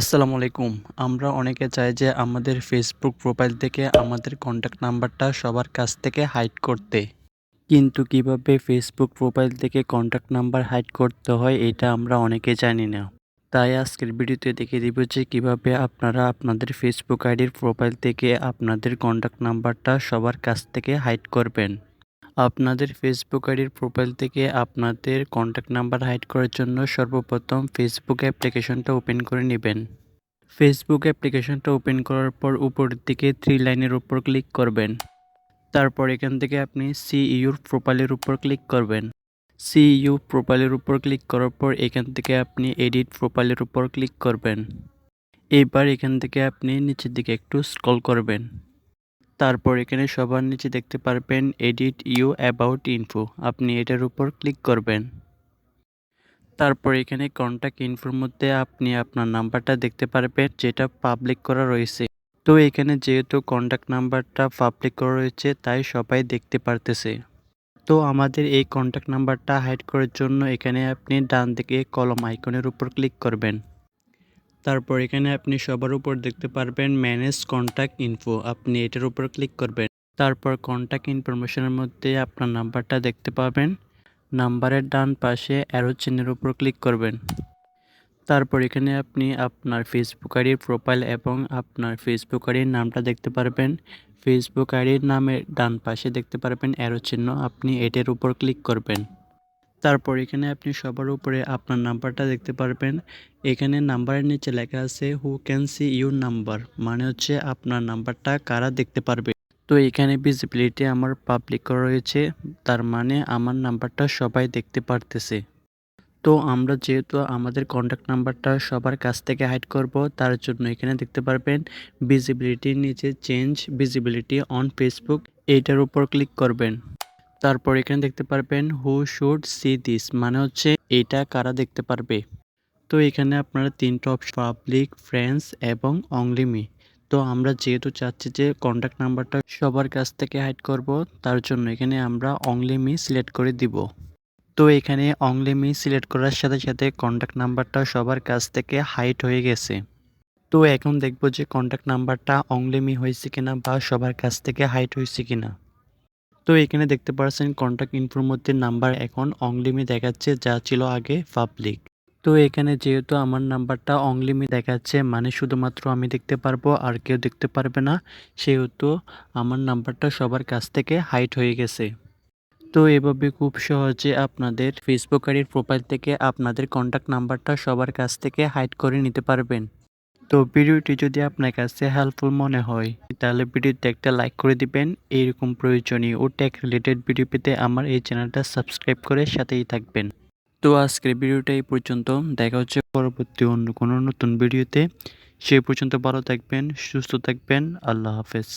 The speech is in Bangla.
আসসালামু আলাইকুম। আমরা অনেকে চাই যে আমাদের ফেসবুক প্রোফাইল থেকে আমাদের কন্ট্যাক্ট নাম্বারটা সবার কাছ থেকে হাইড করতে। কিন্তু কীভাবে ফেসবুক প্রোফাইল থেকে কন্ট্যাক্ট নাম্বার হাইড করতে হয়, এটা আমরা অনেকে জানি না। তাই আজকের ভিডিওতে দেখে দিব যে কীভাবে আপনারা আপনাদের ফেসবুক আইডির প্রোফাইল থেকে আপনাদের কন্ট্যাক্ট নাম্বারটা সবার কাছ থেকে হাইড করবেন। আপনাদের ফেসবুক আইডির প্রোফাইল থেকে আপনাদের কন্ট্যাক্ট নাম্বার হাইড করার জন্য সর্বপ্রথম ফেসবুক অ্যাপ্লিকেশনটা ওপেন করে নেবেন। ফেসবুক অ্যাপ্লিকেশনটা ওপেন করার পর উপরের দিকে থ্রি লাইনের উপর ক্লিক করবেন। তারপর এখান থেকে আপনি সিইউর প্রোফাইলের উপর ক্লিক করবেন। সিইউ প্রোফাইলের উপর ক্লিক করার পর এখান থেকে আপনি এডিট প্রোফাইলের উপর ক্লিক করবেন। এবার এখান থেকে আপনি নিচের দিকে একটু স্ক্রল করবেন। তারপর এখানে সবার নিচে দেখতে পারবেন এডিট ইউ অ্যাবাউট ইনফো আপনি এটার উপর ক্লিক করবেন। তারপর এখানে কন্ট্যাক্ট ইনফোর মধ্যে আপনি আপনার নাম্বারটা দেখতে পারবেন, যেটা পাবলিক করা রয়েছে। তো এখানে যেহেতু কন্ট্যাক্ট নাম্বারটা পাবলিক করা রয়েছে, তাই সবাই দেখতে পারতেছে। তো আমাদের এই কন্ট্যাক্ট নাম্বারটা হাইড করার জন্য এখানে আপনি ডান দিকে কলম আইকনের উপর ক্লিক করবেন। তারপর এখানে আপনি সবার উপর দেখতে পারবেন ম্যানেজ কন্ট্যাক্ট ইনফো আপনি এটার উপর ক্লিক করবেন। তারপর কন্ট্যাক্ট ইনফরমেশনের মধ্যে আপনার নাম্বারটা দেখতে পাবেন। নাম্বারের ডান পাশে অ্যারো চিহ্নের উপর ক্লিক করবেন। তারপর এখানে আপনি আপনার ফেসবুক আইডির প্রোফাইল এবং আপনার ফেসবুক আইডির নামটা দেখতে পারবেন। ফেসবুক আইডির নামের ডান পাশে দেখতে পারবেন অ্যারো চিহ্ন। আপনি এটার উপর ক্লিক করবেন। তারপর এখানে আপনি সবার উপরে আপনার নাম্বারটা দেখতে পারবেন। এখানে নাম্বারের নিচে লেখা আছে who can see your number মানে হচ্ছে আপনার নাম্বারটা কারা দেখতে পারবে। তো এখানে ভিজিবিলিটি আমার পাবলিক করা রয়েছে, তার মানে আমার নাম্বারটা সবাই দেখতে পারতেছে। তো আমরা যেহেতু আমাদের কন্ট্যাক্ট নাম্বারটা সবার কাছ থেকে হাইড করব, তার জন্য এখানে দেখতে পারবেন ভিজিবিলিটির নিচে চেঞ্জ ভিজিবিলিটি অন ফেসবুক এইটার উপর ক্লিক করবেন। তারপর এখানে দেখতে পারবেন হু শুড সি দিস মানে হচ্ছে এটা কারা দেখতে পারবে। তো এখানে আপনারা তিনটা অপশন পাবলিক ফ্রেন্ডস এবং অংলিমি তো আমরা যেহেতু চাচ্ছি যে কন্ট্যাক্ট নাম্বারটা সবার কাছ থেকে হাইড করব, তার জন্য এখানে আমরা অংলিমি সিলেক্ট করে দিব। তো এখানে অংলিমি সিলেক্ট করার সাথে সাথে কন্ট্যাক্ট নাম্বারটা সবার কাছ থেকে হাইড হয়ে গেছে। তো এখন দেখব যে কন্ট্যাক্ট নাম্বারটা অংলিমি হয়েছে কিনা বা সবার কাছ থেকে হাইড হয়েছে কিনা। তো এখানে দেখতে পাচ্ছেন কন্ট্যাক্ট ইনফোর মধ্যে নাম্বার এখন অংলিমি দেখাচ্ছে, যা ছিল আগে পাবলিক তো এখানে যেহেতু আমার নাম্বারটা অংলিমি দেখাচ্ছে মানে শুধুমাত্র আমি দেখতে পারব, আর কেউ দেখতে পারবে না, সেহেতু আমার নাম্বারটা সবার কাছ থেকে হাইট হয়ে গেছে। তো এভাবে খুব সহজে আপনাদের ফেসবুক আইডির প্রোফাইল থেকে আপনাদের কন্ট্যাক্ট নাম্বারটা সবার কাছ থেকে হাইড করে নিতে পারবেন। তো ভিডিওটি যদি আপনার কাছে হেল্পফুল মনে হয়, তাহলে ভিডিওতে একটা লাইক করে দিবেন। এইরকম প্রয়োজনীয় ও টেক রিলেটেড ভিডিও পেতে আমার এই চ্যানেলটা সাবস্ক্রাইব করে সাথেই থাকবেন। তো আজকের ভিডিওটা এই পর্যন্ত। দেখা হচ্ছে পরবর্তী অন্য কোনো নতুন ভিডিওতে। সেই পর্যন্ত ভালো থাকবেন, সুস্থ থাকবেন। আল্লাহ হাফেজ।